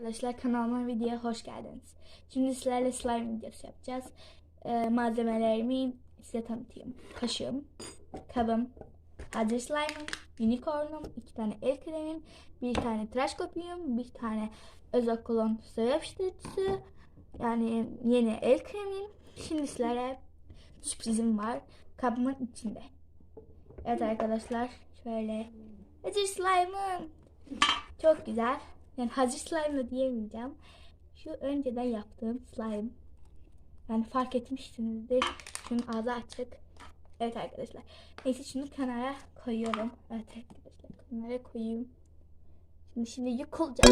arkadaşlar kanalıma videoya hoş geldiniz. Şimdi sizlerle slime videosu yapacağız. Ee, malzemelerimi size tanıtayım. Kaşığım, kabım, hazır slime'ım, unicornum, iki tane el kremim, bir tane tıraş köpüğüm, bir tane özokolon sıvı yapıştırıcısı, yani yeni el kremim. Şimdi sizlere sürprizim var kabımın içinde. Evet arkadaşlar şöyle hazır slime'ım. Çok güzel. Yani hazır slime da diyemeyeceğim. Şu önceden yaptığım slime. Yani fark etmişsinizdir. Şunun ağzı açık. Evet arkadaşlar. Neyse şunu kenara koyuyorum. Evet arkadaşlar kenara koyayım. Şimdi şimdi yıkılacak.